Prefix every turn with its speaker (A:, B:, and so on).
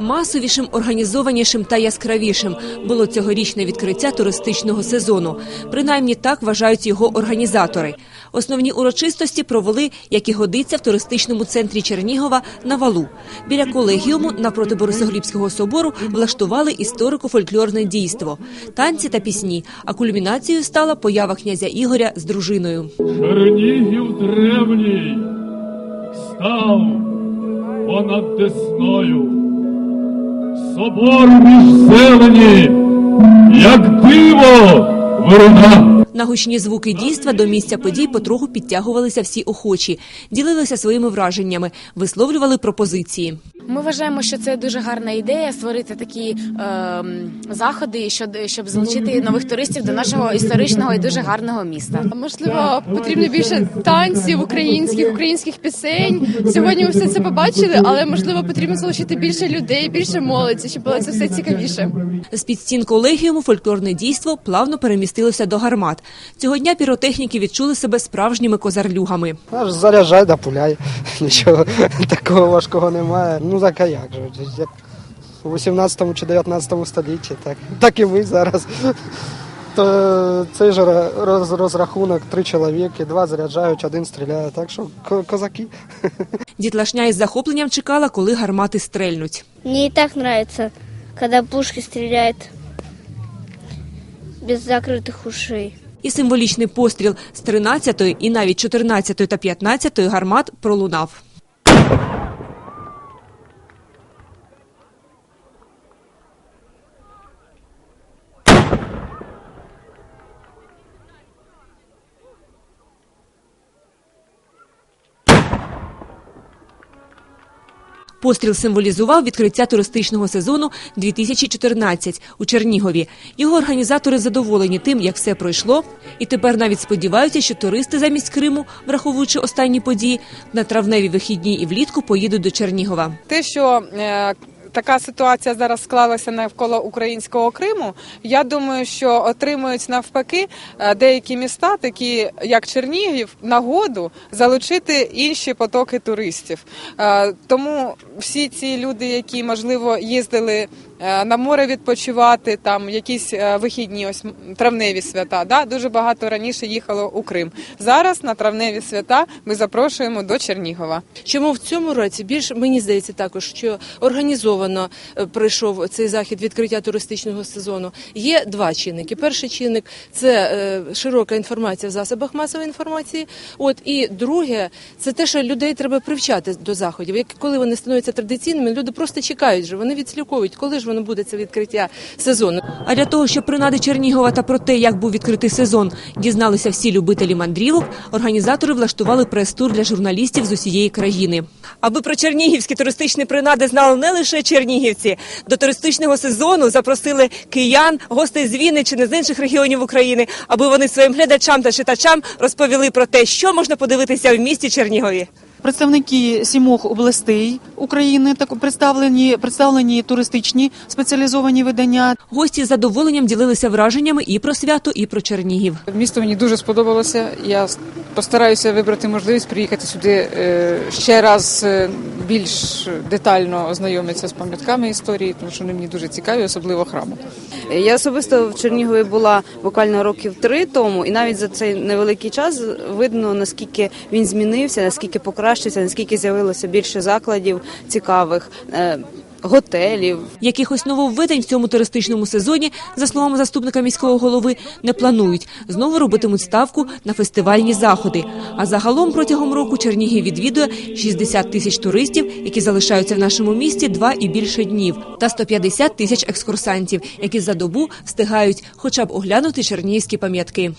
A: Масовішим, організованішим та яскравішим було цьогорічне відкриття туристичного сезону. Принаймні так вважають його організатори. Основні урочистості провели, як і годиться в туристичному центрі Чернігова на валу. Біля колегіуму напроти Борисоглібського собору влаштували історико-фольклорне дійство, танці та пісні. А кульмінацією стала поява князя Ігоря з дружиною.
B: Чернігів древній став понад Десною. Собор між зелені, як диво вирина.
A: На гучні звуки дійства до місця подій потроху підтягувалися всі охочі, ділилися своїми враженнями, висловлювали пропозиції.
C: Ми вважаємо, що це дуже гарна ідея створити такі ем, заходи, щоб, щоб залучити нових туристів до нашого історичного і дуже гарного міста.
D: Можливо, потрібно більше танців українських, українських пісень. Сьогодні ми все це побачили, але можливо потрібно залучити більше людей, більше молоді, щоб було це все цікавіше.
A: З під стін колегіуму фольклорне дійство плавно перемістилося до гармат. Цього дня піротехніки відчули себе справжніми козарлюгами.
E: Аж заряджай да пуляй. Нічого такого важкого немає. Ну так а як же? Як у 18 чи 19 столітті, так, так і ми зараз. То цей же роз- розрахунок три чоловіки, два заряджають, один стріляє. Так що козаки.
A: Дітлашня із захопленням чекала, коли гармати стрельнуть.
F: Мне и так нравится, когда пушки стреляют без закрытых ушей.
A: І символічний постріл з 13-ї і навіть 14-ї та 15-ї гармат пролунав. Постріл символізував відкриття туристичного сезону 2014 у Чернігові. Його організатори задоволені тим, як все пройшло, і тепер навіть сподіваються, що туристи замість Криму, враховуючи останні події, на травневі вихідні і влітку поїдуть до Чернігова.
G: те, що е, така ситуація зараз склалася навколо українського Криму, я думаю, що отримують навпаки е, деякі міста, такі як Чернігів, нагоду залучити інші потоки туристів. Е, Тому всі ці люди, які можливо їздили. Е, На море відпочивати, там якісь е, вихідні, ось травневі свята. Да? Дуже багато раніше їхало у Крим. Зараз на травневі свята ми запрошуємо до Чернігова.
H: Чому в цьому році більш мені здається також, що організовано е, пройшов цей захід відкриття туристичного сезону. Є два чинники. Перший чинник це широка інформація в засобах масової інформації. От і друге, це те, що людей треба привчати до заходів. Як коли вони становляться традиційними, люди просто чекають же, вони відслідковують, коли ж воно буде це відкриття сезону.
A: А для того, щоб принади Чернігова та про те, як був відкритий сезон, дізналися всі любителі мандрівок, організатори влаштували прес-тур для журналістів з усієї країни. Аби про чернігівські туристичні принади знали не лише чернігівці. До туристичного сезону запросили киян, гостей з Вінниччини, з інших регіонів України, аби вони своїм глядачам та читачам розповіли про те, що можна подивитися в місті Чернігові.
I: Представники сімох областей України так представлені представлені туристичні спеціалізовані видання.
A: Гості з задоволенням ділилися враженнями і про свято, і про Чернігів.
G: Місто мені дуже сподобалося. Я постараюся вибрати можливість приїхати сюди е, ще раз е, більш детально ознайомитися з пам'ятками історії, тому що вони мені дуже цікаві, особливо храму.
J: Я особисто в Чернігові була буквально років три тому, і навіть за цей невеликий час видно наскільки він змінився, наскільки покращився, наскільки з'явилося більше закладів цікавих. е, Готелів,
A: Якихось нововведень в цьому туристичному сезоні, за словами заступника міського голови, не планують. Знову робитимуть ставку на фестивальні заходи. А загалом протягом року Чернігів відвідує 60 тисяч туристів, які залишаються в нашому місті два і більше днів, та 150 тисяч екскурсантів, які за добу встигають хоча б оглянути чернігівські пам'ятки.